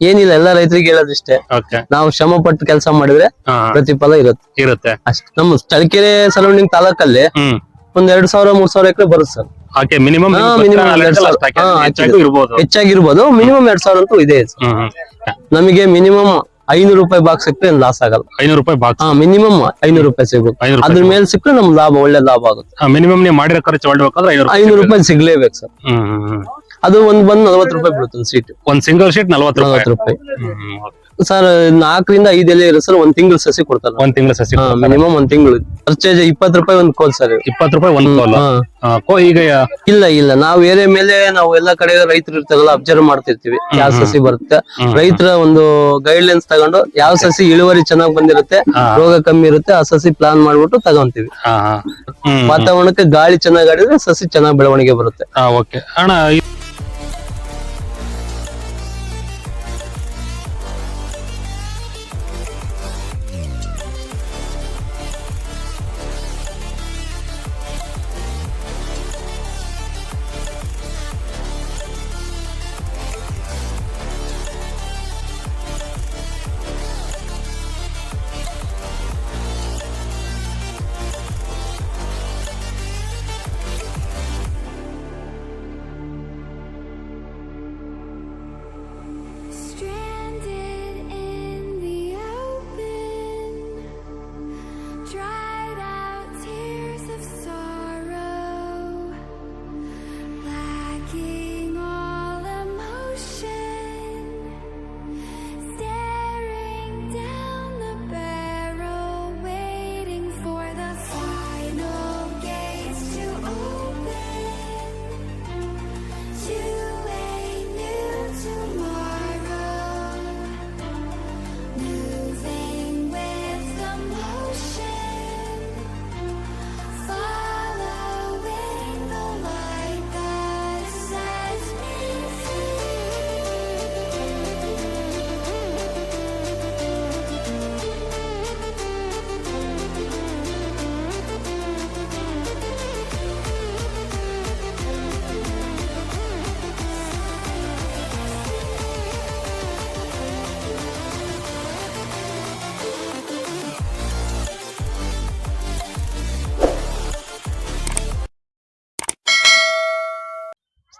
ಏನಿಲ್ಲ ಎಲ್ಲ ರೈತರಿಗೆ ಹೇಳೋದಿಷ್ಟೇ. ನಾವು ಶ್ರಮ ಪಟ್ಟು ಕೆಲಸ ಮಾಡಿದ್ರೆ ಪ್ರತಿಫಲ ಇರುತ್ತೆ. ಇರುತ್ತೆ. ಅಷ್ಟೇ. ನಮ್ಮ ಚಳಕೆರೆ ಸರೌಂಡಿಂಗ್ ತಾಲೂಕಲ್ಲಿ ಒಂದ್ ಎರಡ್ ಸಾವಿರ ಮೂರ್ ಸಾವಿರ ಎಕರೆ ಬರುತ್ತೆ ಸರ್. ಮಿನಿಮಮ್ ಹೆಚ್ಚಾಗಿರ್ಬೋದು. ಮಿನಿಮಮ್ ಎರಡ್ ಸಾವಿರ ಅಂತೂ ಇದೆ ನಮಗೆ ಮಿನಿಮಮ್ ಐನೂರು ರೂಪಾಯಿ ಬಾಕ್ಸ್ ಸಿಕ್ಕರೆ ಲಾಸ್ ಆಗಲ್ಲ. ಐನೂರು ರೂಪಾಯಿ ಬಾಕ್ಸ್ ಮಿನಿಮಮ್ ಐನೂರು ರೂಪಾಯಿ ಸಿಗುತ್ತೆ ಅದ್ರ ಮೇಲೆ ಸಿಕ್ಕರೆ ನಮ್ ಲಾಭ ಒಳ್ಳೆ ಲಾಭ ಆಗುತ್ತೆ. ಮಿನಿಮಮ್ ನೀವು ಮಾಡಿರೋ ಖರ್ಚು ಐನೂರು ರೂಪಾಯಿ ಸಿಗ್ಲೇಬೇಕು ಸರ್. ಹ್ಮ್. ಅದು ಒಂದ್ ಬಂದ್ ನಲ್ವತ್ತು ರೂಪಾಯಿ ಬೀಳುತ್ತೆ ಸೀಟ್ ಒಂದ್ ಸಿಂಗಲ್ ಶೀಟ್ ನಲ್ವತ್ತು ನಲ್ವತ್ ನಲ್ವತ್ತು ರೂಪಾಯಿ. ಹ್ಮ್, ಹ್ಮ್, okay. ಸರ್ ನಾಲ್ಕರಿಂದ ಐದು ಎಲೆ ಇರೋ ಸರ್ ಒಂದ್ ತಿಂಗಳು ಸಸಿ ಕೊಡ್ತಾರೆ. ಒಂದ್ ತಿಂಗಳ ಸಸಿ ಮಿನಿಮಮ್ ಒಂದ್ ತಿಂಗಳು. ಪರ್ಚೇಜ್ ಇಪ್ಪತ್ತು ರೂಪಾಯಿ ಒಂದ್ ಕೋಲ್ ಸರ್. ಇಪ್ಪತ್ತು ರೂಪಾಯಿ ಒಂದ್ ಕೋಲ್ ಹಾ. ಆ, ಕೋ ಈಗ ಇಲ್ಲ ಇಲ್ಲ. ನಾವು ಏರಿಯಾ ಮೇಲೆ ನಾವು ಎಲ್ಲಾ ಕಡೆ ರೈತರು ಇರ್ತಾರಲ್ಲ ಅಬ್ಸರ್ವ್ ಮಾಡ್ತಿರ್ತೀವಿ. ಯಾವ ಸಸಿ ಬರುತ್ತೆ. ರೈತರ ಒಂದು ಗೈಡ್ ಲೈನ್ಸ್ ತಗೊಂಡು ಯಾವ ಸಸಿ ಇಳುವರಿ ಚೆನ್ನಾಗ್ ಬಂದಿರುತ್ತೆ ರೋಗ ಕಮ್ಮಿ ಇರುತ್ತೆ ಆ ಸಸಿ ಪ್ಲಾನ್ ಮಾಡ್ಬಿಟ್ಟು ತಗೊಂತೀವಿ. ಹಾ, ಹಾ. ಹ್ಮ್ ವಾತಾವರಣಕ್ಕೆ ಗಾಳಿ ಚೆನ್ನಾಗ್ ಆಡಿದ್ರೆ ಸಸಿ ಚೆನ್ನಾಗ್ ಬೆಳವಣಿಗೆ ಬರುತ್ತೆ. ಹಾ ಅಣ್ಣ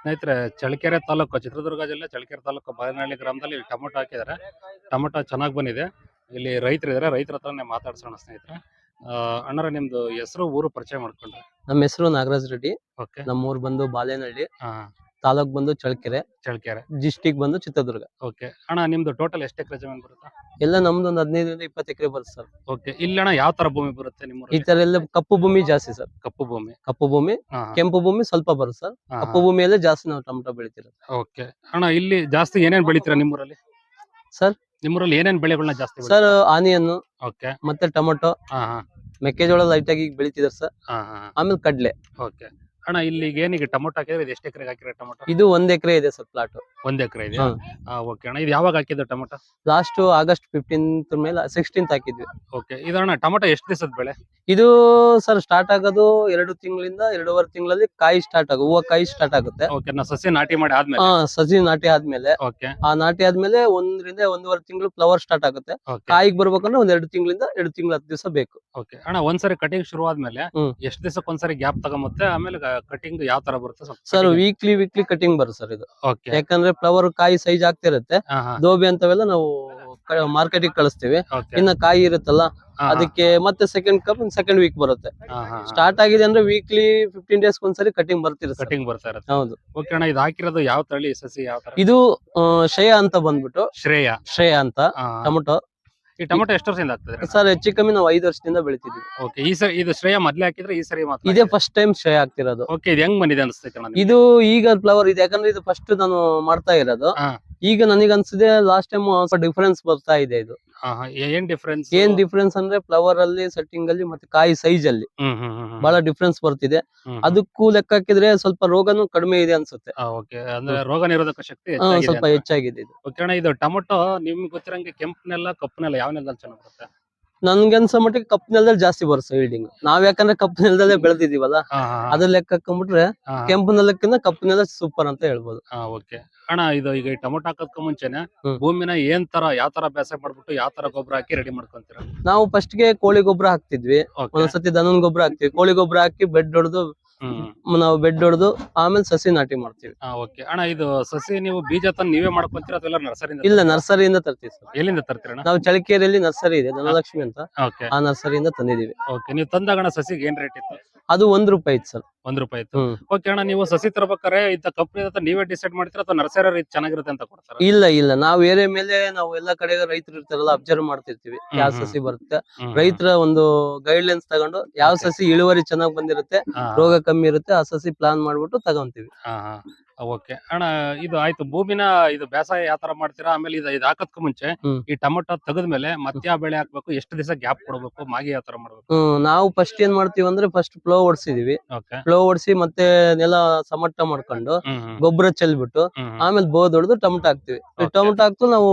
ಸ್ನೇಹಿತರೆ ಚಳ್ಳಕೆರೆ ತಾಲೂಕು ಚಿತ್ರದುರ್ಗ ಜಿಲ್ಲೆ ಚಳ್ಳಕೆರೆ ತಾಲೂಕು ಬಾಗನಹಳ್ಳಿ ಗ್ರಾಮದಲ್ಲಿ ಟೊಮೊಟೊ ಹಾಕಿದ್ದಾರೆ. ಟೊಮೊಟೊ ಚೆನ್ನಾಗಿ ಬಂದಿದೆ. ಇಲ್ಲಿ ರೈತರು ಇದ್ದಾರೆ ರೈತರ ಹತ್ರನೇ ಮಾತಾಡ್ಸೋಣ ಸ್ನೇಹಿತರೆ. ಅಣ್ಣರ ನಿಮ್ದು ಹೆಸರು ಊರು ಪರಿಚಯ ಮಾಡ್ಕೊಂಡ್ರೆ. ನಮ್ಮ ಹೆಸರು ನಾಗರಾಜ್ ರೆಡ್ಡಿ. ಓಕೆ. ನಮ್ಮ ಊರು ಬಂದು ಬಾಲೇನಹಳ್ಳಿ ತಾಲೂಕ್ ಬಂದು ಚಳ್ಕೆರೆ ಚಳ್ಕೆರೆ ಡಿಸ್ಟಿಕ್ ಬಂದು ಚಿತ್ರದುರ್ಗ. ಓಕೆ ಅಣ್ಣ ನಿಮ್ದು ಟೋಟಲ್ ಎಷ್ಟು ಎಕರೆ ಜಮೀನು ಬರುತ್ತೆ? ಎಲ್ಲ ನಮ್ದು ಒಂದು ಹದಿನೈದರಿಂದ ಇಪ್ಪತ್ತು ಎಕರೆ ಬರುತ್ತೆ ಸರ್. ಓಕೆ ಇಲ್ಲಿ ಅಣ್ಣ ಯಾವ ತರ ಭೂಮಿ ಬರುತ್ತೆ ನಿಮ್ಮ ಈ ತರ ಎಲ್ಲ ಕಪ್ಪು ಭೂಮಿ ಜಾಸ್ತಿ ಸರ್. ಕಪ್ಪು ಭೂಮಿ. ಕಪ್ಪು ಭೂಮಿ ಕೆಂಪು ಭೂಮಿ ಸ್ವಲ್ಪ ಬರುತ್ತೆ ಸರ್. ಕಪ್ಪು ಭೂಮಿಯಲ್ಲೇ ಜಾಸ್ತಿ ನಾವು ಟೊಮೆಟೊ ಬೆಳಿತಿರೋದು. ಓಕೆ ಅಣ್ಣ ಇಲ್ಲಿ ಜಾಸ್ತಿ ಏನೇನ್ ಬೆಳಿತೀರಾ ನಿಮ್ಮೂರಲ್ಲಿ ಸರ್? ನಿಮ್ಮೂರಲ್ಲಿ ಏನೇನ್ ಬೆಳೆಗಳನ್ನ ಜಾಸ್ತಿ ಸರ್ ಆನಿಯನ್ ಓಕೆ ಮತ್ತೆ ಟೊಮೆಟೊ ಮೆಕ್ಕೆಜೋಳ ಲೈಟ್ ಆಗಿ ಬೆಳಿತಿದಾರೆ ಸರ್. ಆಮೇಲೆ ಕಡ್ಲೆ. ಓಕೆ ಅಣ್ಣ ಇಲ್ಲಿ ಈಗ ಟೊಮೊಟೊ ಹಾಕಿದ್ರೆ ಇದು ಎಷ್ಟು ಎಕರೆಗೆ ಹಾಕಿರೋ ಟೊಮೊಟೊ? ಇದು ಒಂದ್ ಎಕರೆ ಇದೆ ಸರ್ ಪ್ಲಾಟ್ ಒಂದ್ ಎಕರೆ ಇದೆ ಆ ಓಕೆ ಅಣ್ಣ ಇದು ಯಾವಾಗ ಹಾಕಿದ್ದು ಟೊಮೊಟೊ? ಲಾಸ್ಟ್ ಆಗಸ್ಟ್ ಫಿಫ್ಟೀನ್ತ್ ಮೇಲೆ ಸಿಕ್ಸ್ಟೀನ್ತ್ ಹಾಕಿದ್ವಿ. ಓಕೆ ಇದು ಅಣ್ಣ ಟೊಮೊಟೊ ಎಷ್ಟು ದಿವಸದ ಬೆಳೆ? ಇದು ಸರ್ ಸ್ಟಾರ್ಟ್ ಆಗೋದು ಎರಡು ತಿಂಗಳಿಂದ ಎರಡೂವರೆ ತಿಂಗಳಲ್ಲಿ ಕಾಯಿ ಸ್ಟಾರ್ಟ್ ಆಗು ಹೂವು ಕಾಯಿ ಸ್ಟಾರ್ಟ್ ಆಗುತ್ತೆ. ಓಕೆ ನಾ ಸಸಿ ನಾಟಿ ಮಾಡಿ ಆದ್ಮೇಲೆ? ಆ ಸಸಿ ನಾಟಿ ಆದ್ಮೇಲೆ. ಓಕೆ ಆ ನಾಟಿ ಆದ್ಮೇಲೆ ಒಂದರಿಂದ ಒಂದೂವರೆ ತಿಂಗಳು ಫ್ಲವರ್ ಸ್ಟಾರ್ಟ್ ಆಗುತ್ತೆ. ಓಕೆ ಕಾಯಿಗೆ ಬರ್ಬೇಕಂದ್ರೆ ಒಂದ್ ಎರಡು ತಿಂಗಳಿಂದ ಎರಡು ತಿಂಗಳು ಹತ್ತು ದಿವಸ ಬೇಕು. ಓಕೆ ಅಣ್ಣ ಒಂದ್ಸರಿ ಕಟಿಂಗ್ ಶುರು ಆದ್ಮೇಲೆ ಹ್ಮ್. ಎಷ್ಟು ದಿವಸಕ್ಕೆ ಒಂದ್ಸರಿ ಗ್ಯಾಪ್ ತಗೊಂಬತ್ತೆ? ಆಮೇಲೆ ಕಟಿಂಗ್ ಯಾವ ತರ ಬರುತ್ತೆ? ಸರ್ ವೀಕ್ಲಿ ವೀಕ್ಲಿ ಕಟಿಂಗ್ ಬರುತ್ತೆ ಸರ್ ಇದು. ಯಾಕಂದ್ರೆ ಫ್ಲವರ್ ಕಾಯಿ ಸೈಜ್ ಆಗ್ತಿರುತ್ತೆ ಹಾ ಹಾ. ದೋಬಿ ಅಂತವೆಲ್ಲ ನಾವು ಮಾರ್ಕೆಟಿಗೆ ಕಳಿಸ್ತೀವಿ. ಇನ್ನ ಕಾಯಿ ಇರುತ್ತಲ್ಲ ಅದಕ್ಕೆ ಮತ್ತೆ ಸೆಕೆಂಡ್ ಕಪ್ ಸೆಕೆಂಡ್ ವೀಕ್ ಬರುತ್ತೆ. ಸ್ಟಾರ್ಟ್ ಆಗಿದೆ ಅಂದ್ರೆ ವೀಕ್ಲಿ ಫಿಫ್ಟೀನ್ ಡೇಸ್ ಒಂದ್ಸರಿ ಕಟಿಂಗ್ ಬರ್ತಿರುತ್ತೆ. ಕಟಿಂಗ್ ಬರ್ತಾ ಇರುತ್ತೆ. ಹೌದು. ಓಕೆ ಅಣ್ಣ ಇದು ಹಾಕಿರೋದು ಯಾವ ತಳಿ ಸಸಿ ಯಾವ ತರ? ಇದು ಆ, ಶ್ರೇಯ ಅಂತ ಬಂದ್ಬಿಟ್ಟು. ಶ್ರೇಯ. ಶ್ರೇಯ ಅಂತ ಟೊಮೆಟೊ ಟೊಮೊಟೊ. ಈ ಟೊಮೆಟೊ ಎಷ್ಟು ವರ್ಷದಿಂದ ಆಗ್ತದೆ? ಸರ್ ಹೆಚ್ಚು ಕಮ್ಮಿ ನಾವು ಐದು ವರ್ಷದಿಂದ ಬೆಳಿತೀವಿ ಓಕೆ ಈ ಸರಿ ಇದು ಶ್ರೇಯ ಮೊದ್ಲೇ ಹಾಕಿದ್ರೆ ಈ ಸರಿ ಮಾತ್ರ ಇದೇ ಫಸ್ಟ್ ಟೈಮ್ ಶ್ರೇಯ ಆಗ್ತಿರೋದು ಓಕೆ ಇದು ಹೆಂಗ್ ಬಂದಿದೆ ಅನಿಸ್ತೈತೆ ನನಗೆ ಇದು ಈಗ ಫ್ಲವರ್ ಇದೆ ಯಾಕಂದ್ರೆ ಇದು ಫಸ್ಟ್ ನಾನು ಮಾಡ್ತಾ ಇರೋದು. ಈಗ ನನಗೆ ಅನ್ಸಿದೆ ಲಾಸ್ಟ್ ಟೈಮ್ ಸ್ವಲ್ಪ ಡಿಫರೆನ್ಸ್ ಬರ್ತಾ ಇದೆ ಇದು. ಏನ್ ಡಿಫ್ರೆನ್ಸ್ ಏನ್ ಡಿಫ್ರೆನ್ಸ್ ಅಂದ್ರೆ ಫ್ಲವರ್ ಅಲ್ಲಿ ಸೆಟ್ಟಿಂಗ್ ಅಲ್ಲಿ ಮತ್ತೆ ಕಾಯಿ ಸೈಜ್ ಅಲ್ಲಿ. ಬಹಳ ಡಿಫರೆನ್ಸ್ ಬರ್ತಿದೆ. ಅದಕ್ಕೂ ಲೆಕ್ಕ ಹಾಕಿದ್ರೆ ಸ್ವಲ್ಪ ರೋಗನು ಕಡಿಮೆ ಇದೆ ಅನ್ಸುತ್ತೆ. ಅಂದ್ರೆ ರೋಗ ನಿರೋಧಕ ಶಕ್ತಿ ಸ್ವಲ್ಪ ಹೆಚ್ಚಾಗಿದೆ ಇದು. ಟೊಮೊಟೊ ನಿಮ್ಗೆ ಗೊತ್ತಿರಂಗೆ ಕೆಂಪನೆಲ್ಲ ಕಪ್ಪನೆಲ್ಲ ಕಪ್ಪು ನೆಲ ಯಾವ ನೆಲದಲ್ಲಿ ಚೆನ್ನಾಗಿ ಬರುತ್ತೆ? ನನ್ಗೆ ಅನ್ಸೋ ಮಟ್ಟಿಗೆ ಕಪ್ ನೆಲದಲ್ಲಿ ಜಾಸ್ತಿ ಬರುತ್ತೆ ಈಲ್ಡಿಂಗ್ ನಾವ್ ಯಾಕಂದ್ರೆ ಕಪ್ ನೆಲದಲ್ಲೇ ಬೆಳೆದಿದೀವಲ್ಲ ಅದ್ರ ಲೆಕ್ಕ ಹಾಕೊಂಡ್ಬಿಟ್ರೆ ಕೆಂಪು ನೆಲಕ್ಕಿಂತ ಕಪ್ಪು ನೆಲ ಸೂಪರ್ ಅಂತ ಹೇಳ್ಬೋದು. ಓಕೆ ಅಣ್ಣ ಇದು ಈಗ ಟೊಮೊಟೊ ಹಾಕೋದಕ್ಕೆ ಮುಂಚೆನೆ ಭೂಮಿನ ಏನ್ ತರ ಯಾವ ತರ ಬೇಸಾಯ ಮಾಡ್ಬಿಟ್ಟು ಯಾವ ತರ ಗೊಬ್ಬರ ಹಾಕಿ ರೆಡಿ ಮಾಡ್ಕೊಂತೀರ? ನಾವು ಫಸ್ಟ್ಗೆ ಕೋಳಿ ಗೊಬ್ಬರ ಹಾಕ್ತಿದ್ವಿ. ಒಂದ್ಸತಿ ದನದ ಗೊಬ್ಬರ ಹಾಕ್ತಿವಿ ಕೋಳಿ ಗೊಬ್ಬರ ಹಾಕಿ ಬೆಡ್ ಹೊಡೆದು ನಾವು ಬೆಡ್ ಹೊಡೆದು ಆಮೇಲೆ ಸಸಿ ನಾಟಿ ಮಾಡ್ತೀವಿ. ಓಕೆ. ಅಣ್ಣ ಇದು ಸಸಿ ನೀವು ಬೀಜ ತಂದು ನೀವೇ ಮಾಡ್ಕೊಂತೀರಾ ಅಥವಾ ನರ್ಸರಿ ಇಲ್ಲ ನರ್ಸರಿಯಿಂದ ತರ್ತೀವಿ ಸರ್. ಎಲ್ಲಿಂದ ತರ್ತೀರಣ್ಣ? ನಾವು ಚಳಿಕೇರಿಯಲ್ಲಿ ನರ್ಸರಿ ಇದೆ ಧನಲಕ್ಷ್ಮಿ ಅಂತ. ಆ ನರ್ಸರಿಯಿಂದ ತಂದಿದೀವಿ ಓಕೆ. ನೀವು ತಂದಾಗ ಸಸಿಗೆ ಏನ್ ರೇಟ್ ಇತ್ತು? ಅದು ಒಂದ್ ರೂಪಾಯಿ ಇತ್ತು ಸರ್. ಒಂದ್ ರೂಪಾಯಿ ಇತ್ತು. ಹ್ಮ್. ಓಕೆ ಅಣ್ಣ ನೀವು ಸಸಿ ತರಬೇಕಾರೆ ಇಂತ ಕಂಪ್ನಿ ನೀವೇ ಡಿಸೈಡ್ ಮಾಡ್ತೀರಾ ಅಥವಾ ನರ್ಸರಿ ಇದು ಚೆನ್ನಾಗಿರುತ್ತೆ ಅಂತ ಕೊಡ್ತಾರೆ? ಇಲ್ಲ ಇಲ್ಲ. ನಾವು ಏರಿಯಾ ಮೇಲೆ ನಾವು ಎಲ್ಲ ಕಡೆ ರೈತರು ಇರ್ತಾರಲ್ಲ ಅಬ್ಸರ್ವ್ ಮಾಡ್ತಿರ್ತೀವಿ. ಯಾವ ಹ್ಮ್, ಸಸಿ ಬರುತ್ತೆ. ರೈತರ ಒಂದು ಗೈಡ್ ಲೈನ್ಸ್ ತಗೊಂಡು ಯಾವ Okay. ಸಸಿ ಇಳುವರಿ ಚೆನ್ನಾಗ್ ಬಂದಿರುತ್ತೆ ರೋಗ ಕಮ್ಮಿ ಇರುತ್ತೆ ಆ ಸಸಿ ಪ್ಲಾನ್ ಮಾಡ್ಬಿಟ್ಟು ತಗೊಂತೀವಿ. ಓಕೆ. ಅಣ್ಣ ಇದು ಆಯ್ತು. ಭೂಮಿನ ಇದು ಬೇಸಾಯ ಯಾವ ತರ ಮಾಡ್ತೀರಾ? ಆಮೇಲೆ ಇದು ಇದು ಹಾಕದ್ಕು ಮುಂಚೆ ಹ್ಮ್. ಈ ಟೊಮೊಟೊ ತೆಗೆದ್ಮೇಲೆ ಮತ್ತೆ ಯಾವ ಬೆಳೆ ಹಾಕ್ಬೇಕು? ಎಷ್ಟು ದಿವಸ ಗ್ಯಾಪ್ ಕೊಡ್ಬೇಕು? ಮಾಗಿ ಯಾವ ತರ ಮಾಡ್ಬೇಕು? ಹ್ಮ್ ನಾವು ಫಸ್ಟ್ ಏನ್ ಮಾಡ್ತೀವಿ ಅಂದ್ರೆ ಫಸ್ಟ್ ಪ್ಲೋ ಓಡಿಸಿದೀವಿ. ಓಕೆ. ಪ್ಲೋ ಓಡಿಸಿ ಮತ್ತೆ ನೆಲ ಸಮಟ್ಟ ಮಾಡ್ಕೊಂಡು ಗೊಬ್ಬರ ಚೆಲ್ಬಿಟ್ಟು ಆಮೇಲೆ ಬೋದ್ ಹೊಡೆದು ಟೊಮಟೊ ಹಾಕ್ತಿವಿ. Okay. ಟೊಮಟೊ ಹಾಕ್ತು ನಾವು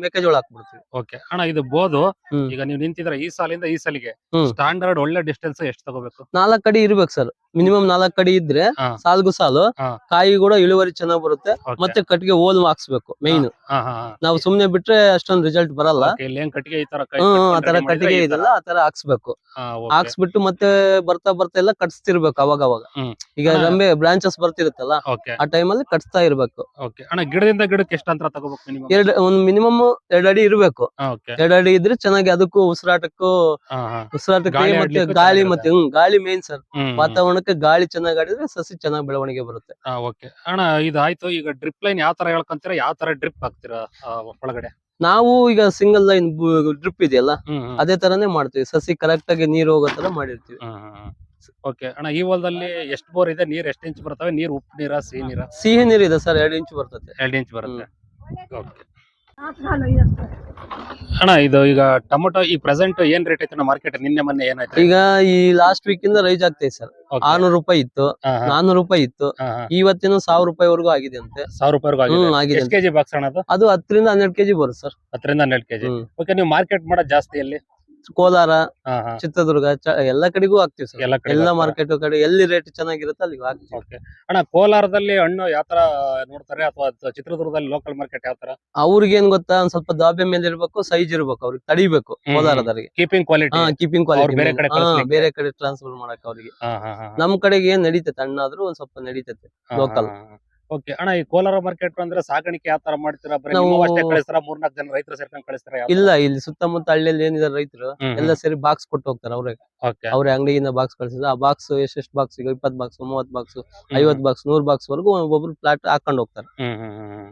ಮೆಕ್ಕೆಜೋಳ ಹಾಕ್ಬಿಡ್ತೀವಿ. ಓಕೆ. ಅಣ್ಣ ಇದು ಬೋದು ಹ್ಮ್. ಈಗ ನೀವು ನಿಂತಿದ್ರೆ ಈ ಸಾಲಿಂದ ಈ ಸಾಲಿಗೆ ಹ್ಮ್. ಸ್ಟ್ಯಾಂಡರ್ಡ್ ಒಳ್ಳೆ ಡಿಸ್ಟೆನ್ಸ್ ಎಷ್ಟು ತಗೋಬೇಕು? ನಾಲ್ಕ್ ಅಡಿ ಇರ್ಬೇಕು ಸರ್. ಮಿನಿಮಮ್ ನಾಲ್ಕ್ ಅಡಿ ಇದ್ರೆ. ಸಾಲ್ಗು ಸಾಲು. ಕಾಯಿ ಕೂಡ ಇಳುವರಿ ಚೆನ್ನಾಗ್ ಬರುತ್ತೆ. ಮತ್ತೆ ಕಟ್ಟಿಗೆ ಹೋಲ್ ಹಾಕ್ಸ್ಬೇಕು ಮೇನ್ ನಾವು ಸುಮ್ನೆ ಬಿಟ್ರೆ ಅಷ್ಟೊಂದ್ ರಿಸಲ್ಟ್ ಬರಲ್ಲ. ಆತರ ಹ್ಮ್ ಕಟ್ಕೊಂಡು ಆ ತರ ready ಮಾಡಿದ್ರೆ ಕಟ್ಟಿಗೆ. ಇದೆಲ್ಲ ಆ ತರ ಹಾಕ್ಸ್ಬೇಕು. ಹಾಕ್ಸ್ಬಿಟ್ಟು ಮತ್ತೆ ಬರ್ತಾ ಬರ್ತಾ ಎಲ್ಲ ಕಟ್ಸ್ತಿರ್ಬೇಕು ಅವಾಗ ಅವಾಗ. ಈಗ ರಂಬೆ ಬ್ರಾಂಚಸ್ ಬರ್ತಿರುತ್ತಲ್ಲ ಆ ಆ ಟೈಮಲ್ಲಿ ಕಟ್ಸ್ತಾ ಇರ್ಬೇಕು. ಗಿಡದಿಂದ ಗಿಡಕ್ಕೆ ಎಷ್ಟು ಅಂತರ ತಗೋಬೇಕು ಎರಡ್ ಒಂದ್ ಮಿನಿಮಮ್ ಎರಡ್ ಅಡಿ ಇರ್ಬೇಕು. ಎರಡ್ ಅಡಿ ಇದ್ರೆ ಚೆನ್ನಾಗಿ ಅದಕ್ಕೂ ಉಸಿರಾಟಕ್ಕೂ ಉಸಿರಾಟಕ್ಕೆ ಗಾಳಿ ಮತ್ತೆ ಗಾಳಿ ಮತ್ತೆ ಹ್ಮ್ ಗಾಳಿ ಮೇನ್ ಸರ್ ಹ್ಮ್ ವಾತಾವರಣಕ್ಕೆ ಗಾಳಿ ಚೆನ್ನಾಗಿ ಆಡಿದ್ರೆ ಸಸಿ ಚೆನ್ನಾಗಿ ಬೆಳವಣಿಗೆ ಬರುತ್ತೆ. ಆ, ಓಕೆ ಅಣ್ಣ ಇದು ಆಯ್ತು ಈಗ ಡ್ರಿಪ್ ಲೈನ್ ಯಾವ ತರ ಹೇಳ್ಕೊಂತೀರಾ? ಯಾವ ತರ ಡ್ರಿಪ್ ಹಾಕ್ತೀರಾ ಆ, ಒಳಗಡೆ? ನಾವು ಈಗ ಸಿಂಗಲ್ ಲೈನ್ ಡ್ರಿಪ್ ಇದೆಯಲ್ಲ ಹ್ಮ್ ಹ್ಮ್. ಅದೇ ತರಾನೇ ಮಾಡ್ತೀವಿ. ಸಸಿ ಕರೆಕ್ಟ್ ಆಗಿ ನೀರು ಹೋಗೋ ತರ ಮಾಡಿರ್ತೀವಿ. ಹ್ಮ್ ಹ್ಮ್ ಹ್ಮ್. ಓಕೆ ಅಣ್ಣ ಈ ಹೊಲದಲ್ಲಿ ಎಷ್ಟು ಬೋರ್ ಇದೆ? ನೀರ್ ಎಷ್ಟು ಇಂಚ್ ಬರ್ತವೆ? ನೀರ್ ಉಪ್ಪು ನೀರ ಸಿಹಿ ನೀರ? ಸಿಹಿ ನೀರು ಇದೆ ಸರ್ ಎರಡು ಇಂಚು ಬರ್ತದೆ. ಎರಡು ಇಂಚ್ ಬರುತ್ತೆ. ಓಕೆ ಅಣ್ಣ ಇದು ಈಗ ಟೊಮೊಟೊ ಈ ಪ್ರೆಸೆಂಟ್ ಏನ್ ರೇಟ್ ಐತೆ ಮಾರ್ಕೆಟ್ ನಿನ್ನೆ ಮೊನ್ನೆ ಏನಾಯ್ತು? ಈಗ ಈ ಲಾಸ್ಟ್ ವೀಕ್ ಇಂದ ರೈಸ್ ಆಗ್ತೈತೆ ಸರ್. ಆರ್ನೂರು ರೂಪಾಯಿ ಇತ್ತು. ನಾನೂರು ರೂಪಾಯಿ ಇತ್ತು. ಇವತ್ತಿನ ಸಾವಿರ ರೂಪಾಯಿವರೆಗೂ ಆಗಿದೆ ಅಂತೆ. ಸಾವಿರ ರೂಪಾಯಿವರೆಗೂ ಆಗಿದೆ. ಕೆಜಿ ಬಾಕ್ಸ್ ಅಣ್ಣ ಅದು? ಅದು ಹತ್ತರಿಂದ ಹನ್ನೆರಡು ಕೆಜಿ ಬರುತ್ತೆ ಸರ್. ಹತ್ತರಿಂದ ಹನ್ನೆರಡು ಕೆಜಿ. ಓಕೆ ನೀವು ಮಾರ್ಕೆಟ್ ಮಾಡೋದು ಜಾಸ್ತಿ ಎಲ್ಲಿ? ಕೋಲಾರ ಹಾ ಹಾ. ಚಿತ್ರದುರ್ಗ ಚ- ಎಲ್ಲಾ ಕಡೆಗೂ ಹಾಕ್ತಿವಿ ಸರ್. ಎಲ್ಲ ಕಡೆ ಎಲ್ಲಾ ಮಾರ್ಕೆಟ್ ಕಡೆ ಎಲ್ಲಿ ರೇಟ್ ಚೆನ್ನಾಗಿರುತ್ತೆ ಅಲ್ಲಿ ಹಾಕ್ತಿವಿ. ಅಣ್ಣ ಕೋಲಾರದಲ್ಲಿ ಹಣ್ಣು ಯಾವ ತರ ನೋಡ್ತಾರೆ? ಅಥವಾ ಚಿತ್ರದುರ್ಗದಲ್ಲಿ ಲೋಕಲ್ ಮಾರ್ಕೆಟ್ ಯಾವ ತರ? ಅವ್ರಿಗೆ ಏನ್ ಗೊತ್ತಾ? ಒಂದ್ ಸ್ವಲ್ಪ ದಾಬೆ ಮೇಲೆ ಇರ್ಬೇಕು ಸೈಜ್ ಇರ್ಬೇಕು ಅವ್ರಿಗೆ ತಡಿಬೇಕು ಹ್ಮ್. ಕೋಲಾರದವರಿಗೆ. ಕೀಪಿಂಗ್ ಕ್ವಾಲಿಟಿ ಹಾ ಕೀಪಿಂಗ್ ಕ್ವಾಲಿಟಿ ಬೇರೆ ಕಡೆ ಬೇರೆ ಕಡೆ ಟ್ರಾನ್ಸ್ಫರ್ ಮಾಡಕ್ ಅವ್ರಿಗೆ. ನಮ್ ಕಡೆಗೆ ಏನ್ ನಡೀತೈತೆ? ಹಣ್ಣಾದ್ರೂ ಒಂದ್ ಸ್ವಲ್ಪ ನಡೀತೈತೆ local. ಓಕೆ. ಅಣ್ಣ ಈ ಕೋಲಾರ ಮಾರ್ಕೆಟ್ ಅಂದ್ರೆ ಸಾಗಾಣಿಕೆ ಯಾವ ತರ ಮಾಡ್ತೀರಾ? ಬರೀ ನಾವು- ನೀವು ಅಷ್ಟೇ ಕಳಿಸ್ತಾರ? ಮೂರ್ನಾಲ್ಕು ಜನ ರೈತರು ಸೇರ್ಕೊಂಡು ಕಳಿಸ್ತಾರ ಇಲ್ಲ ಇಲ್ಲಿ ಸುತ್ತಮುತ್ತ ಹಳ್ಳಿಯಲ್ಲಿ ಏನಿದ್ದಾರೆ ರೈತರು ಎಲ್ಲ ಸೇರಿ ಬಾಕ್ಸ್ ಕೊಟ್ಟು ಹೋಗ್ತಾರೆ ಅವ್ರೆ ಓಕೆ. ಅವ್ರ ಅಂಗಡಿಯಿಂದ ಬಾಕ್ಸ್ ಕಳ್ಸಿದ್ರೆ ಆ ಬಾಕ್ಸ್ ಎಷ್ಟೆಷ್ಟು ಬಾಕ್ಸ್ ಈಗ? ಇಪ್ಪತ್ ಬಾಕ್ಸ್ ಮೂವತ್ ಬಾಕ್ಸ್ ಐವತ್ ಬಾಕ್ಸ್ ನೂರ್ ಬಾಕ್ಸ್ ವರೆಗೂ ಒಬ್ಬೊಬ್ರು ಪ್ಲಾಟ್ ಹಾಕೊಂಡು ಹೋಗ್ತಾರೆ.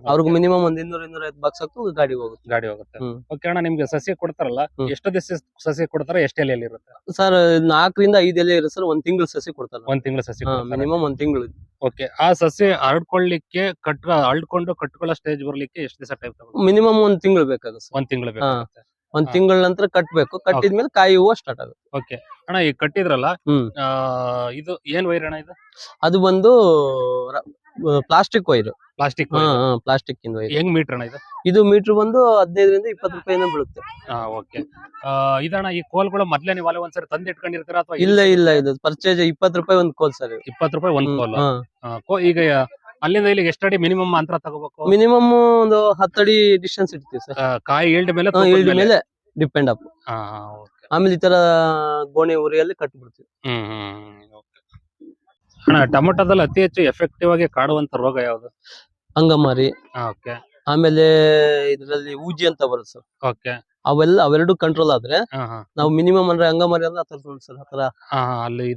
ಅವ್ರಿಗೆ ಮಿನಿಮಮ್ ಒಂದ್ ಇನ್ನೂರ ಇನ್ನೂರ ಐವತ್ ಬಾಕ್ಸ್ ಹಾಕು ಗಾಡಿ ಹೋಗುತ್ತೆ. ಗಾಡಿ ಹೋಗುತ್ತೆ. ಹ್ಮ್. ಓಕೆ ಅಣ್ಣ ನಿಮ್ಗೆ ಸಸಿ ಕೊಡ್ತಾರಲ್ಲ ಹ್ಮ್. ಎಷ್ಟು ದಿವಸ ಸಸಿ ಕೊಡ್ತಾರೆ ಎಷ್ಟು ಎಲೆಯಲ್ಲಿ ಇರುತ್ತೆ? ಸರ್ ನಾಲ್ಕರಿಂದ ಐದು ಎಲೆ ಇರುತ್ತೆ ಸರ್ ಒಂದ್ ತಿಂಗಳು ಸಸಿ ಕೊಡ್ತಾರೆ. ಒಂದ್ ತಿಂಗಳು ಸಸಿ ಮಿನಿಮಮ್ ಒಂದ್ ತಿಂಗಳು. ಓಕೆ. ಆ ಸಸಿ ಹರಡ್ಕೊಳ್ಳಿಕ್ಕೆ ಕಟ್ ಹರಡ್ಕೊಂಡು ಕಟ್ಕೊಳ್ಳೋ ಸ್ಟೇಜ್ ಬರ್ಲಿಕ್ಕೆ ಎಷ್ಟು ದಿವಸ ಟೈಮ್ ಮಿನಿಮಮ್ ಒಂದ್ ತಿಂಗಳು ಬೇಕಾಗುತ್ತೆ ಒಂದ್ ತಿಂಗಳು ಬೇಕಾಗುತ್ತೆ. ಒಂದ್ ತಿಂಗಳ ನಂತರ ಕಟ್ಬೇಕು. ಕಟ್ಟಿದ್ಮೇಲೆ ಕಾಯಿ ಹೂವು ಸ್ಟಾರ್ಟ್ ಆಗುತ್ತೆ. ಓಕೆ ಅಣ್ಣ ಈಗ ಕಟ್ಟಿದ್ರಲ್ಲ ಹ್ಮ್. ಆ, ಇದು ಏನ್ ವೈರ್ ಅಣ್ಣ ಇದು? ಅದು ಬಂದು ಪ್ಲಾಸ್ಟಿಕ್ ವೈರ್ ಪ್ಲಾಸ್ಟಿಕ್ ಹಾ ಪ್ಲಾಸ್ಟಿಕ್ ಇಂದ ವೈರ್ ಹೆಂಗ್ ಮೀಟರ್ ಅಣ್ಣ ಇದು? ಇದು ಮೀಟರ್ ಬಂದು ಹದಿನೈದರಿಂದ ಇಪ್ಪತ್ತು ರೂಪಾಯಿನ ಬೀಳುತ್ತೆ. ಆ ಓಕೆ ಇದಣ್ಣ ಈ ಕೋಲ್ಗಳು ಮೊದ್ಲೇ ನೀವು ಅಲ್ಲೇ ಒಂದ್ಸರಿ ತಂದು ಇಟ್ಕೊಂಡಿರ್ತೀರಾ ಅಥವಾ ಇಲ್ಲ ಇಲ್ಲ ಇದು ಪರ್ಚೇಜ್ ಇಪ್ಪತ್ತು ರೂಪಾಯಿ ಒಂದ್ ಕೋಲ್ ಸರ್ ಇಪ್ಪತ್ತು ರೂಪಾಯಿ ಒಂದ್ ಕೋಲ್ ಈಗ ಅಲ್ಲಿಂದ ಇಲ್ಲಿಗೆ ಅಡಿ ಮಿನಿಮಮ್ ಅಂತರ ತಗೋಬೇಕು? ಮಿನಿಮಮ್ ಒಂದು ಹತ್ತಡಿ ಡಿಸ್ಟೆನ್ಸ್ ಇಡ್ತೀವಿ ಸರ್ ಆ, ಕಾಯಿ ಇಲ್ಡ್ ಮೇಲೆ ತೂಕದ ಇಲ್ಡ್ ಮೇಲೆ? ಡಿಪೆಂಡ್ ಅಪ್ ಆ, okay. ಆಮೇಲೆ ಈ ತರ ಗೋಣಿ ಉರಿಯಲ್ಲಿ ಕಟ್ಬಿಡ್ತೀವಿ. ಹ್ಮ್ ಹ್ಮ್ ಹ್ಮ್, okay. ಅಣ್ಣ ಟೊಮೊಟೊದಲ್ಲಿ ಅತಿ ಹೆಚ್ಚು ಎಫೆಕ್ಟಿವ್ ಆಗಿ ಕಾಡುವಂತ ರೋಗ ಯಾವುದು? ಅಂಗಮಾರಿ ಓಕೆ ಆಮೇಲೆ ಇದರಲ್ಲಿ ಊಜಿ ಅಂತ ಬರುತ್ತೆ ಸರ್ ಓಕೆ ಅವೆಲ್ಲ ಅವೆರಡು ಕಂಟ್ರೋಲ್ ಆದ್ರೆ ನಾವು ಮಿನಿಮಮ್ ಅಂದ್ರೆ ಅಂಗಮಾರಿ ಅಂದ್ರೆ ಆತರ ನೋಡಿ ಸರ್ ಆತರ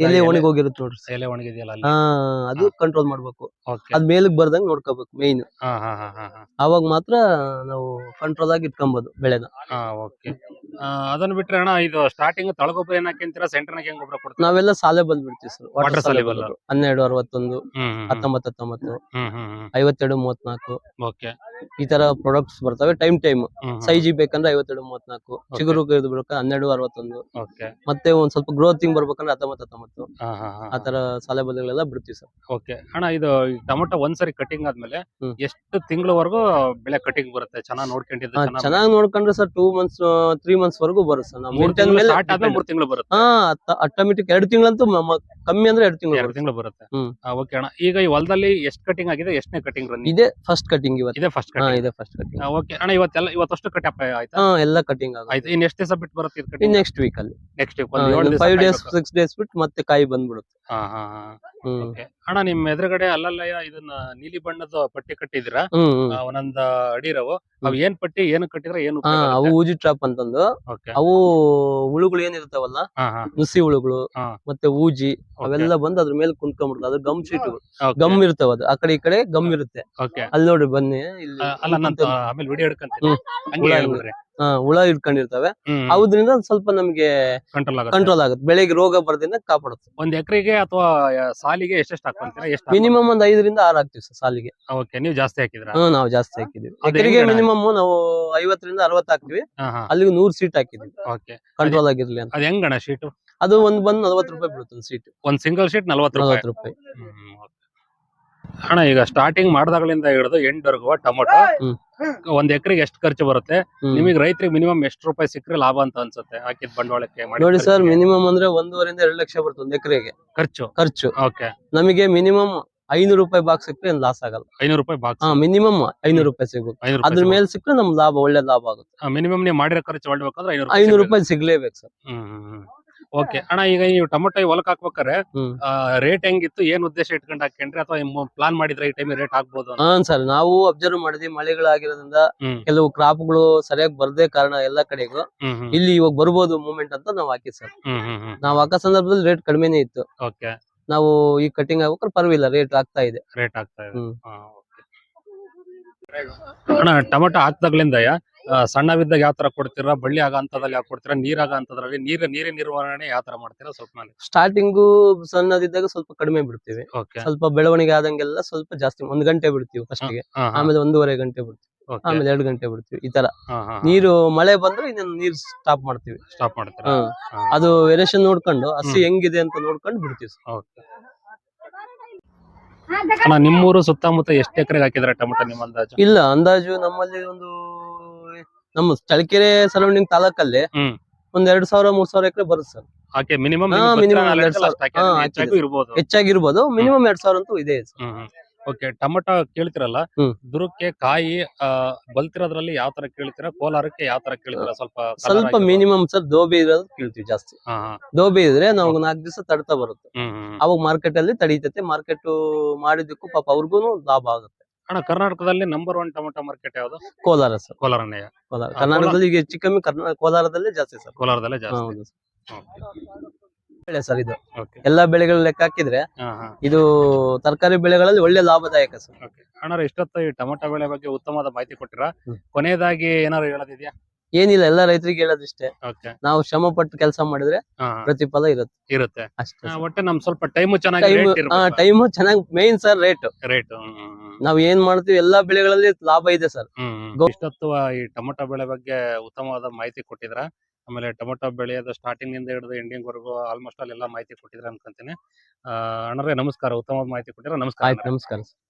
ಎಲೆ ಒಣಗಿ ಹೋಗಿರುತ್ತೆ ನೋಡ್ರಿ ಎಲೆ ಒಣಗಿದೆಯಲ್ಲ ಹಾ ಅದು ಕಂಟ್ರೋಲ್ ಮಾಡ್ಬೇಕು. ಅದ್ ಮೇಲಕ್ ಬರ್ದಂಗ್ ನೋಡ್ಕೋಬೇಕು ಮೇನ್ ಅವಾಗ ಮಾತ್ರ ನಾವು ಕಂಟ್ರೋಲ್ ಆಗಿ ಇಟ್ಕೊಂಬೋದು ಬೆಳೆನ. ಅದನ್ನ ಬಿಟ್ರೆ ಅಣ್ಣ ಇದು ಸ್ಟಾರ್ಟಿಂಗ್ ತಳಗೊಬ್ಬರ ಏನ್ ಹಾಕಿಂತೀರಾ ಸೆಂಟರ್ನಾಗ ಹೆಂಗ್ ಗೊಬ್ಬರ ಕೊಡ್ತೀರಾ? ನಾವೆಲ್ಲ ಸಾಲೆ ಬಂದ್ಬಿಡ್ತೀವಿ ಸರ್. ವಾಟರ್ ಸಾಲೆ soluble. ಬಂದು ಹನ್ನೆರಡು ಅರವತ್ತೊಂದು ಹತ್ತೊಂಬತ್ ಹತ್ತೊಂಬತ್ತು ಐವತ್ತೆರಡು ಮೂವತ್ನಾಲ್ಕು ಓಕೆ. ಈ ತರ ಪ್ರಾಡಕ್ಟ್ಸ್ ಬರ್ತವೆ. ಟೈಮ್ ಟೈಮ್ ಸೈಜಿ ಬೇಕಂದ್ರೆ ಐವತ್ತೆರಡು ಮೂವತ್ನಾಲ್ಕು ಚಿಗುರು ಬೇಕಾದ್ರೆ ಹನ್ನೆರಡು ಅರವತ್ತೊಂದು. ಮತ್ತೆ ಒಂದ್ ಸ್ವಲ್ಪ ಗ್ರೋತಿಂಗ್ ಬರ್ಬೇಕಂದ್ರೆ ಹತ್ತೊಂಬತ್ತು ಹತ್ತೊಂಬತ್ತು. ಆ ತರ ಸಾಲೆ ಬದಲೆಲ್ಲ ಬಿಡ್ತೀವಿ ಸರ್. ಓಕೆ. ಅಣ್ಣ ಇದು ಟೊಮೊಟೊ ಒಂದ್ಸರಿ ಕಟಿಂಗ್ ಆದ್ಮೇಲೆ. ಎಷ್ಟು ತಿಂಗಳವರೆಗೂ ಬೆಳೆ ಕಟಿಂಗ್ ಬರುತ್ತೆ? ಚೆನ್ನಾಗಿ ನೋಡ್ಕೊಂಡಿದ್ರೆ ಚೆನ್ನಾಗಿ ಚೆನ್ನಾಗಿ ನೋಡ್ಕೊಂಡ್ರೆ sir two months three months ವರೆಗೂ ಬರುತ್ತೆ ಸರ್ ಮೂರ್ ತಿಂಗಳು ಮೇಲೆ ಸ್ಟಾರ್ಟ್ ಆದ್ಮೇಲೆ. ಮೂರ್ ತಿಂಗಳು ಬರುತ್ತೆ ಹಾ ಆಟೋಮೆಟಿಕ್ ಎರಡು ತಿಂಗಳಂತೂ ಕಮ್ಮಿ ಅಂದ್ರೆ ಎರಡು ತಿಂಗಳು ಎರಡು ತಿಂಗಳು ಬರುತ್ತೆ. ಹ್ಮ್. ಓಕೆ ಅಣ್ಣ. ಈಗ ಈ ಹೊಲದಲ್ಲಿ ಎಷ್ಟು ಕಟಿಂಗ್ ಆಗಿದೆ? ಎಷ್ಟನೇ ಕಟಿಂಗ್ ರನ್ ಇದೆ ಫಸ್ಟ್ ಕಟಿಂಗ್ ಇವತ್ತು. ಇದೆ ಫಸ್ಟ್ ಹಾ ಕಟಿಂಗ್ ಇದೆ ಫಸ್ಟ್ ಕಟಿಂಗ್ ಓಕೆ ಅಣ್ಣ ಇವತ್ತೆಲ್ಲ ಇವತ್ತಷ್ಟು ಕಟ್ ಅಪ್ ಆಯ್ತಾ? ಹಾ ಎಲ್ಲ ಕಟಿಂಗ್ ಆಗುತ್ತೆ. ಆಯ್ತು. ಇನ್ ಎಷ್ಟು ದಿವಸ ಬಿಟ್ಟು ಬರುತ್ತೆ ಇದು ಇನ್ ಕಟಿಂಗ್ ನೆಕ್ಸ್ಟ್ ವೀಕ್ ಅಲ್ಲಿ ನೆಕ್ಸ್ಟ್ ವೀಕ್ ಒಂದು ಏಳು ಫೈವ್ ಡೇಸ್ ಸಿಕ್ಸ್ ಡೇಸ್ ಬಿಟ್ಟು ಮತ್ತೆ ಕಾಯಿ ಬಂದ್ಬಿಡುತ್ತೆ. ಹಾ ಹಾ ಹಾ. ಹ್ಮ್. ಓಕೆ ಅಣ್ಣ ನಿಮ್ ಎದುರುಗಡೆ ಅಲ್ಲಲ್ಲಯ್ಯ ಇದನ್ನ ನೀಲಿ ಬಣ್ಣದ ಪಟ್ಟಿ ಕಟ್ಟಿದಿರಾ ಹ್ಮ್ ಹ್ಮ್. ಆ, ಒಂದೊಂದ್ ಅಡಿರವು ಅವ್ ಏನ್ ಪಟ್ಟಿ ಏನು ಕಟ್ಟಿದ್ರೆ ಏನು ಹಾ ಅವು ಊಜಿ ಟ್ರಾಪ್ ಅಂತಂದು. ಓಕೆ ಅವು ಹುಳುಗಳು ಏನಿರ್ತಾವಲ್ಲ ಹಾ ಹಾ. ನುಸಿ ಹುಳುಗಳು ಹಾ. ಮತ್ತೆ ಊಜಿ. ಅವೆಲ್ಲ ಬಂದು ಅದ್ರ ಮೇಲೆ ಕುಂತ್ಕೊಂಡ್ಬಿಡ್ತು ಅದ್ರ ಗಮ್ ಶೀಟ್ಗಳು ಗಮ್ ಇರ್ತಾವ ಅದು. ಆ ಕಡೆ ಈ ಕಡೆ ಗಮ್ ಇರುತ್ತೆ. ಅಲ್ಲಿ ನೋಡ್ರಿ ಬನ್ನಿ ಇಲ್ಲಿ ಹುಳ ಇಟ್ಕೊಂಡಿರ್ತವೆ ಹ್ಮ್. ಸ್ವಲ್ಪ ನಮ್ಗೆ ಕಂಟ್ರೋಲ್ ಆಗುತ್ತೆ. ಬೆಳಿಗ್ಗೆ ರೋಗ ಬರ್ದಿಂದ ಕಾಪಾಡುತ್ತೆ. ಒಂದ್ ಎಕರೆಗೆ ಅಥವಾ ಸಾಲಿಗೆ ಎಷ್ಟೆಷ್ಟು ಹಾಕೊಂತೀರಾ ಎಷ್ಟು ಮಿನಿಮಮ್ ಒಂದ್ ಐದರಿಂದ ಆರು ಹಾಕ್ತಿವಿ ಸರ್ ಸಾಲಿಗೆ. ಓಕೆ ನೀವು ಜಾಸ್ತಿ ಹಾಕಿದ್ರ? ಹ್ಮ್ ನಾವು ಜಾಸ್ತಿ ಹಾಕಿದೀವಿ ಎಕರೆಗೆ ಮಿನಿಮಮ್ ನಾವು ಐವತ್ತರಿಂದ ಅರವತ್ತು ಹಾಕ್ತಿವಿ. ಅಲ್ಲಿಗೆ ನೂರ್ ಸೀಟ್ ಹಾಕಿದ್ವಿ ಕಂಟ್ರೋಲ್ ಆಗಿರ್ಲಿ ಅಂತ. ಹೆಂಗಣ ಶೀಟು? ಅದು ಒಂದ್ ಬಂದ್ ನಲ್ವತ್ತು ರೂಪಾಯಿ ಬೀಳುತ್ತೆ ಒಂದು ಸೀಟ್ ಒಂದ್ ಸಿಂಗಲ್ ಶೀಟ್ ನಲ್ವತ್ತು ರೂಪಾಯಿ. ನಲ್ವತ್ತು ರೂಪಾಯಿ. ಹ್ಮ್, ಅಣ್ಣ ಈಗ ಸ್ಟಾರ್ಟಿಂಗ್ ಮಾಡಿದಾಗಲಿಂದ ಹಿಡಿದು ಎಂಟ್ವರೆಗೂ ಟೊಮೊಟೊ. ಹ್ಮ್. ಒಂದ್ ಎಕರೆಗೆ ಎಷ್ಟು ಖರ್ಚು ಬರುತ್ತೆ? ಹ್ಮ್. ನಿಮಗೆ ರೈತರಿಗೆ ಮಿನಿಮಮ್ ಎಷ್ಟು ರೂಪಾಯಿ ಸಿಕ್ಕರೆ ಲಾಭ ಅಂತ ಅನ್ಸುತ್ತೆ ಹಾಕಿದ ಬಂಡವಾಳಕ್ಕೆ ಮಾಡಿದ ನೋಡಿ ಸರ್ ಖರ್ಚಿಗೆ. ಮಿನಿಮಮ್ ಅಂದ್ರೆ ಒಂದೂವರೆಯಿಂದ ಎರಡು ಲಕ್ಷ ಬರುತ್ತೆ ಒಂದ್ ಎಕರೆಗೆ. ಖರ್ಚು? ಖರ್ಚು. ಓಕೆ ನಮಗೆ ಮಿನಿಮಮ್ ಐನೂರು ರೂಪಾಯಿ ಬಾಕ್ಸ್ ಸಿಕ್ಕರೆ ಏನ್ ಲಾಸ್ ಆಗಲ್ಲ. ಐನೂರು ರೂಪಾಯಿ ಬಾಕ್ಸ್ ಹಾ ಮಿನಿಮಮ್ ಐನೂರು ರೂಪಾಯಿ ಸಿಗುತ್ತೆ ಐನೂರು ಅದ್ರ ಮೇಲೆ ಸಿಕ್ಕರೆ ನಮ್ ಲಾಭ ಒಳ್ಳೆ ಲಾಭ ಆಗುತ್ತೆ. ಮಿನಿಮಮ್ ನೀವು ಮಾಡಿರೋ ಖರ್ಚು ಹೊಡ್ಬೇಕಂದ್ರೆ ಐನೂರು ಐನೂರು ರೂಪಾಯಿ ಸಿಗ್ಲೇಬೇಕು ಸರ್. ಓಕೆ. ಅಣ್ಣ ಈಗ ನೀವು ಟೊಮೊಟೊ ಹೊಲಕ್ ಹಾಕ್ಬೇಕಾರೆ ಹ್ಮ್. ರೇಟ್ ಹೆಂಗಿತ್ತು? ಏನ್ ಉದ್ದೇಶ ಇಟ್ಕೊಂಡು ಹಾಕೊಂಡ್ರಿ ಅಥವಾ ಪ್ಲಾನ್ ಮಾಡಿದ್ರೆ ಈ ಟೈಮ್ ರೇಟ್ ಹಾಕ್ಬೋದು ಅಂತ? ಹಾ ಸರ್. ನಾವು ಅಬ್ಸರ್ವ್ ಮಾಡಿದ್ವಿ ಮಳೆಗಳಾಗಿರೋದ್ರಿಂದ ಹ್ಮ್. ಕೆಲವು ಕ್ರಾಪ್ಗಳು ಸರಿಯಾಗಿ ಬರ್ದೇ ಕಾರಣ ಎಲ್ಲಾ ಕಡೆಗೂ ಹ್ಮ್ ಹ್ಮ್. ಇಲ್ಲಿ ಇವಾಗ ಬರ್ಬೋದು ಮೂಮೆಂಟ್ ಅಂತ ನಾವು ಹಾಕಿ ಸರ್. ಹ್ಮ್ ಹ್ಮ್ ಹ್ಮ್. ನಾವು ಹಾಕೋ ಸಂದರ್ಭದಲ್ಲಿ ರೇಟ್ ಕಡಿಮೆನೇ ಇತ್ತು. ಓಕೆ. ನಾವು ಈ ಕಟಿಂಗ್ ಆಗ್ಬೇಕಾದ್ರೆ ಪರವಾಗಿಲ್ಲ ರೇಟ್ ಆಗ್ತಾ ಇದೆ. ರೇಟ್ ಆಗ್ತಾ ಇದೆ. ಹ್ಮ್. ಹಾ, okay. ಅಣ್ಣ ಟೊಮೊಟೊ ಹಾಕ್ದಾಗ್ಲಿಂದ ಸಣ್ಣವಿದ್ದಾಗ ಯಾವ ತರ ಕೊಡ್ತೀರಾ? ಬಳ್ಳಿ ಆಗ ಹಂತದಲ್ಲಿ ಯಾವ ಕೊಡ್ತೀರಾ? ನೀರಾಗ ಹಂತದ್ರಲ್ಲಿ ನೀರ್ ನೀರಿನ ನಿರ್ವಹಣೆ ಯಾವ ತರ ಮಾಡ್ತೀರಾ? ಸ್ವಲ್ಪ ನಾನು ಸ್ಟಾರ್ಟಿಂಗು ಸಣ್ಣದಿದ್ದಾಗ ಸ್ವಲ್ಪ ಕಡಿಮೆ ಬಿಡ್ತೀವಿ. ಓಕೆ ಸ್ವಲ್ಪ ಬೆಳವಣಿಗೆ ಆದಂಗೆಲ್ಲ ಸ್ವಲ್ಪ ಜಾಸ್ತಿ ಒಂದ್ ಗಂಟೆ ಬಿಡ್ತೀವಿ ಫಸ್ಟ್ಗೆ. ಆಮೇಲೆ ಒಂದೂವರೆ ಗಂಟೆ ಬಿಡ್ತೀವಿ. ಆಮೇಲೆ ಎರಡು ಗಂಟೆ ಬಿಡ್ತೀವಿ ಈ ತರ. ನೀರು ಮಳೆ ಬಂದ್ರೆ ಇದನ್ನ ನೀರ್ ಸ್ಟಾಪ್ ಮಾಡ್ತೀವಿ. ಸ್ಟಾಪ್ ಮಾಡ್ತೀವಿ ಅದು ವೇರಿಯೇಷನ್ ನೋಡ್ಕೊಂಡು ಹಸಿ. ಹೆಂಗಿದೆ ಅಂತ ನೋಡ್ಕೊಂಡು ಬಿಡ್ತೀವಿ ನಿಮ್ಮೂರು ಸುತ್ತಮುತ್ತ ಎಷ್ಟು ಎಕರೆಗೆ ಹಾಕಿದ್ರೆ ಟೊಮೆಟೊ ನಿಮ್ಮ ಅಂದಾಜು? ಇಲ್ಲ ಅಂದಾಜು ನಮ್ಮಲ್ಲಿ ಒಂದು ನಮ್ಮ ಚಳಕೆರೆ ಸರೌಂಡಿಂಗ್ ತಾಲೂಕಲ್ಲಿ. ಒಂದ್ ಎರಡ್ ಸಾವಿರ ಮೂರ್ ಸಾವಿರ ಎಕರೆ ಬರುತ್ತೆ ಸರ್ ಮಿನಿಮಮ್ ಹಾ, minimum ಎರಡ್ ಸಾವಿರ. ಹಾ, ಹಾಕಿದೆ. ಇರ್ಬೋದು ಹೆಚ್ಚಾಗಿರ್ಬೋದು ಮಿನಿಮಮ್ ಎರಡ್ ಸಾವಿರ ಅಂತೂ ಇದೆ ಸರ್ ಓಕೆ ಟೊಮೊಟೊ ಕೇಳ್ತಿರಲ್ಲ ಹ್ಮ್. ದುರಕ್ಕೆ ಕಾಯಿ ಆ, ಬಲ್ತಿರೋದ್ರಲ್ಲಿ ಯಾವ ತರ ಕೇಳ್ತೀರಾ ಕೋಲಾರಕ್ಕೆ ಯಾವ ತರ ಕೇಳ್ತೀರಾ ಸ್ವಲ್ಪ colour ಸ್ವಲ್ಪ. ಮಿನಿಮಮ್ ಸರ್ ದೋಬಿ ಇರೋದು ಕೇಳ್ತೀವಿ ಜಾಸ್ತಿ ಹಾ, ಹಾ. ದೋಬಿ ಇದ್ರೆ ನಾವು ನಾಲ್ಕು ದಿವಸ ತಡ್ತಾ ಬರುತ್ತೆ ಹ್ಮ್, ಹ್ಮ್, ಹ್ಮ್. ಅವಾಗ ಮಾರ್ಕೆಟ್ ಅಲ್ಲಿ ತಡೀತೈತೆ ಮಾರ್ಕೆಟ್ ಮಾಡಿದಕ್ಕೂ ಪಾಪ ಅವ್ರಿಗೂ ಲಾಭ ಆಗುತ್ತೆ ಅಣ್ಣ ಕರ್ನಾಟಕದಲ್ಲಿ ನಂಬರ್ ಒನ್ ಟೊಮೊಟೊ ಮಾರ್ಕೆಟ್ ಯಾವುದು? ಕೋಲಾರ ಸರ್. ಕೋಲಾರನೇ. ಕೋಲಾರ. ಕರ್ನಾಟಕದಲ್ಲಿ ಈಗ ಹೆಚ್ಚು ಕಮ್ಮಿ ಕರ್ನಾ ಕೋಲಾರದಲ್ಲೇ ಜಾಸ್ತಿ ಸರ್. ಕೋಲಾರದಲ್ಲೇ ಜಾಸ್ತಿ. ಹೌದು ಬೆಳೆ ಸರ್ ಇದು. ಓಕೆ ಎಲ್ಲಾ ಬೆಳೆಗಳ ಲೆಕ್ಕ ಹಾಕಿದ್ರೆ ಹಾ ಹಾ. ಇದು ತರಕಾರಿ ಬೆಳೆಗಳಲ್ಲಿ ಒಳ್ಳೆ ಲಾಭದಾಯಕ ಸರ್. ಓಕೆ ಅಣ್ಣ ಇಷ್ಟೊತ್ತು ಈ ಟೊಮೊಟೊ ಬೆಳೆ ಬಗ್ಗೆ ಉತ್ತಮವಾದ ಮಾಹಿತಿ ಕೊಟ್ಟಿರಾ? ಹ್ಮ್. ಕೊನೆಯದಾಗಿ ಏನಾದ್ರು ಹೇಳೋದಿದ್ಯಾ? ಏನಿಲ್ಲ ಎಲ್ಲ ರೈತರಿಗೆ ಹೇಳೋದಿಷ್ಟೇ. ಓಕೆ ನಾವು ಶ್ರಮ ಪಟ್ಟು ಕೆಲಸ ಮಾಡಿದ್ರೆ ಹಾ ಪ್ರತಿಫಲ ಇರುತ್ತೆ. ಇರುತ್ತೆ. ಅಷ್ಟೇ ಆ, ಒಟ್ಟೆ ನಮ್ ಸ್ವಲ್ಪ ಟೈಮ್ ಚೆನ್ನಾಗಿ ಟೈಮ್ ಟೈಮ್ ಚೆನ್ನಾಗಿ ಮೇನ್ ಸರ್ ರೇಟ್ ರೇಟ್ ನಾವ್ ಏನ್ ಮಾಡ್ತೀವಿ ಎಲ್ಲಾ ಬೆಳೆಗಳಲ್ಲಿ ಲಾಭ ಇದೆ ಸರ್. ಇಷ್ಟತ್ವ ಇಷ್ಟೊತ್ತು ಈ ಟೊಮೊಟೊ ಬೆಳೆ ಬಗ್ಗೆ ಉತ್ತಮವಾದ ಮಾಹಿತಿ ಕೊಟ್ಟಿದ್ರ. ಆಮೇಲೆ ಟೊಮೊಟೊ ಬೆಳೆಯೋದು ಸ್ಟಾರ್ಟಿಂಗ್ ಇಂದ ಹಿಡಿದು ಎಂಡಿಂಗ್ ವರೆಗೂ ಆಲ್ಮೋಸ್ಟ್ ಅಲ್ಲಿ ಎಲ್ಲಾ ಮಾಹಿತಿ ಕೊಟ್ಟಿದ್ರ ಅನ್ಕೊಂತೀನಿ. ಆ, ಅಣ್ಣರೇ ನಮಸ್ಕಾರ. ಉತ್ತಮವಾದ ಮಾಹಿತಿ ಕೊಟ್ಟಿರ. ನಮಸ್ಕಾರ ನಮಸ್ಕಾರ